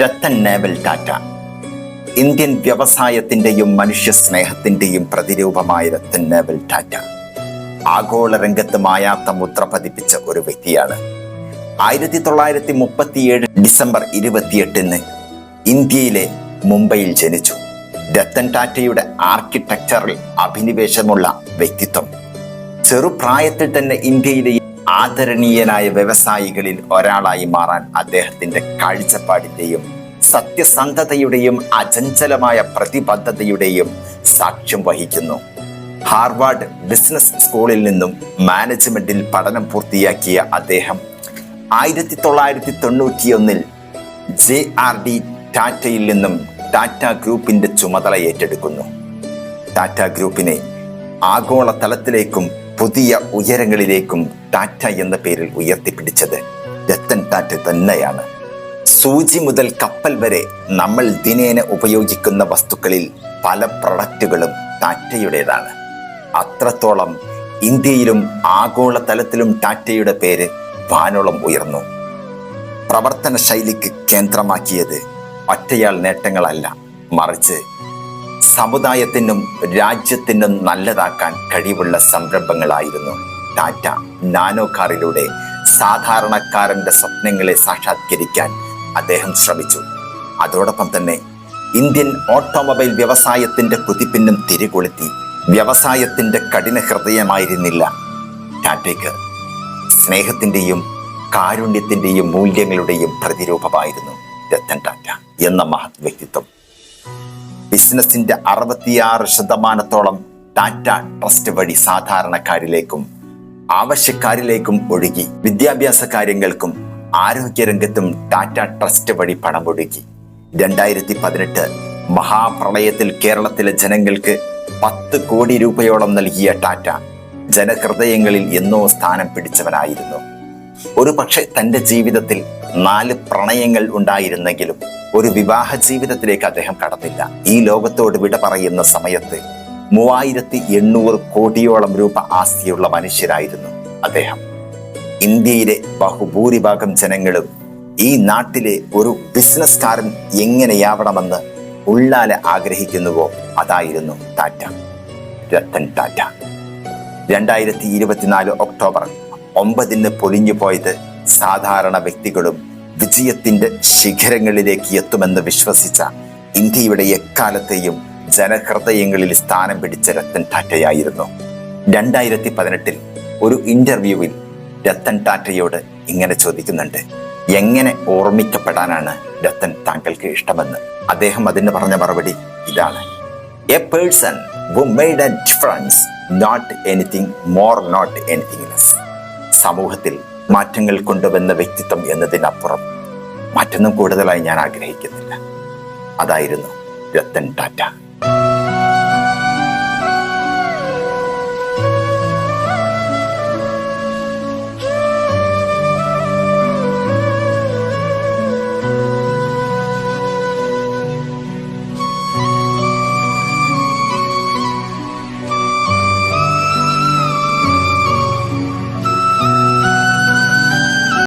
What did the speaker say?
Ratan Naval Tata. Indian വ്യവസായത്തിന്റെയും മനുഷ്യ സ്നേഹത്തിന്റെയും പ്രതിരൂപമായ രത്തൻ നേവൽ ടാറ്റ. ആഗോള രംഗത്ത് മായാത്ത മുദ്ര പതിപ്പിച്ച ഒരു വ്യക്തിയാണ്. ആയിരത്തി തൊള്ളായിരത്തി മുപ്പത്തിയേഴ് ഡിസംബർ ഇരുപത്തിയെട്ടിന് ഇന്ത്യയിലെ മുംബൈയിൽ ജനിച്ചു. രത്തൻ ടാറ്റയുടെ ആർക്കിടെക്ചറിൽ അഭിനിവേശമുള്ള വ്യക്തിത്വം. ചെറുപ്രായത്തിൽ തന്നെ ഇന്ത്യയിലെ ആദരണീയനായ വ്യവസായികളിൽ ഒരാളായി മാറാൻ അദ്ദേഹത്തിന്റെ കാഴ്ചപ്പാടിന്റെയും സത്യസന്ധതയുടെയും അചഞ്ചലമായ പ്രതിബദ്ധതയുടെയും സാക്ഷ്യം വഹിക്കുന്നു. ഹാർവാർഡ് ബിസിനസ് സ്കൂളിൽ നിന്നും മാനേജ്മെന്റിൽ പഠനം പൂർത്തിയാക്കിയ അദ്ദേഹം ആയിരത്തി തൊള്ളായിരത്തി തൊണ്ണൂറ്റിയൊന്നിൽ ജെ ആർ ഡി ടാറ്റയിൽ നിന്നും ടാറ്റ ഗ്രൂപ്പിന്റെ ചുമതല ഏറ്റെടുക്കുന്നു. ടാറ്റ ഗ്രൂപ്പിനെ ആഗോള തലത്തിലേക്കും പുതിയ ഉയരങ്ങളിലേക്കും ടാറ്റ എന്ന പേരിൽ ഉയർത്തിപ്പിടിച്ചത് രത്തൻ ടാറ്റ തന്നെയാണ്. സൂചി മുതൽ കപ്പൽ വരെ നമ്മൾ ദിനേന ഉപയോഗിക്കുന്ന വസ്തുക്കളിൽ പല പ്രൊഡക്റ്റുകളും ടാറ്റയുടേതാണ്. അത്രത്തോളം ഇന്ത്യയിലും ആഗോളതലത്തിലും ടാറ്റയുടെ പേര് വാനോളം ഉയർന്നു. പ്രവർത്തന ശൈലിക്ക് കേന്ദ്രമാക്കിയത് ഒറ്റയാൾ നേട്ടങ്ങളല്ല മറിച്ച് സമുദായത്തിനും രാജ്യത്തിനും നല്ലതാക്കാൻ കഴിവുള്ള സംരംഭങ്ങളായിരുന്നു ടാറ്റ. നാനോ കാറിലൂടെ സാധാരണക്കാരന്റെ സ്വപ്നങ്ങളെ സാക്ഷാത്കരിക്കാൻ അദ്ദേഹം ശ്രമിച്ചു. അതോടൊപ്പം തന്നെ ഇന്ത്യൻ ഓട്ടോമൊബൈൽ വ്യവസായത്തിന്റെ കുതിപ്പിന്നും തിരികൊളുത്തി വ്യവസായത്തിന്റെ കഠിന ഹൃദയമായിരുന്നില്ല ടാറ്റയ്ക്ക്. സ്നേഹത്തിന്റെയും കാരുണ്യത്തിന്റെയും മൂല്യങ്ങളുടെയും പ്രതിരൂപമായിരുന്നു രത്തൻ ടാറ്റ എന്ന മഹത് വ്യക്തിത്വം ബിസിനസിന്റെ അറുപത്തിയാറ് ശതമാനത്തോളം ടാറ്റ ട്രസ്റ്റ് വഴി സാധാരണക്കാരിലേക്കും ആവശ്യക്കാരിലേക്കും ഒഴുകി വിദ്യാഭ്യാസ കാര്യങ്ങൾക്കും ആരോഗ്യരംഗത്തും ടാറ്റ ട്രസ്റ്റ് വഴി പണം ഒഴുകി രണ്ടായിരത്തി പതിനെട്ട് മഹാപ്രളയത്തിൽ കേരളത്തിലെ ജനങ്ങൾക്ക് പത്ത് കോടി രൂപയോളം നൽകിയ ടാറ്റ ജനഹൃദയങ്ങളിൽ എന്നോ സ്ഥാനം പിടിച്ചവനായിരുന്നു. ഒരു പക്ഷെ തന്റെ ജീവിതത്തിൽ നാല് പ്രണയങ്ങൾ ഉണ്ടായിരുന്നെങ്കിലും ഒരു വിവാഹ ജീവിതത്തിലേക്ക് അദ്ദേഹം കടന്നില്ല ഈ ലോകത്തോട് വിട പറയുന്ന സമയത്ത് മൂവായിരത്തി എണ്ണൂറ് കോടിയോളം രൂപ ആസ്തിയുള്ള മനുഷ്യരായിരുന്നു അദ്ദേഹം. ഇന്ത്യയിലെ ബഹുഭൂരിഭാഗം ജനങ്ങളും ഈ നാട്ടിലെ ഒരു ബിസിനസ് ബിസിനസ്കാരൻ എങ്ങനെയാവണമെന്ന് ഉള്ളാല ആഗ്രഹിക്കുന്നുവോ അതായിരുന്നു ടാറ്റ. രത്തൻ ടാറ്റ. രണ്ടായിരത്തി ഇരുപത്തിനാല് ഒക്ടോബർ ഒമ്പതിന് പൊളിഞ്ഞു പോയത് സാധാരണ വ്യക്തികളും വിജയത്തിന്റെ ശിഖരങ്ങളിലേക്ക് എത്തുമെന്ന് വിശ്വസിച്ച ഇന്ത്യയുടെ എക്കാലത്തെയും ജനഹൃദയങ്ങളിൽ സ്ഥാനം പിടിച്ച രത്തൻ ടാറ്റയായിരുന്നു. രണ്ടായിരത്തി പതിനെട്ടിൽ ഒരു ഇന്റർവ്യൂവിൽ രത്തൻ ടാറ്റയോട് ഇങ്ങനെ ചോദിക്കുന്നുണ്ട് എങ്ങനെ ഓർമ്മിക്കപ്പെടാനാണ് രത്തൻ താങ്കൾക്ക് ഇഷ്ടമെന്ന്? അദ്ദേഹം അതിന് പറഞ്ഞ മറുപടി ഇതാണ് a person who made a difference not anything more not anything less. സമൂഹത്തിൽ മാറ്റങ്ങൾ കൊണ്ടുവന്ന വ്യക്തിത്വം എന്നതിനപ്പുറം മറ്റൊന്നും കൂടുതലായി ഞാൻ ആഗ്രഹിക്കുന്നില്ല. അതായിരുന്നു രത്തൻ ടാറ്റ.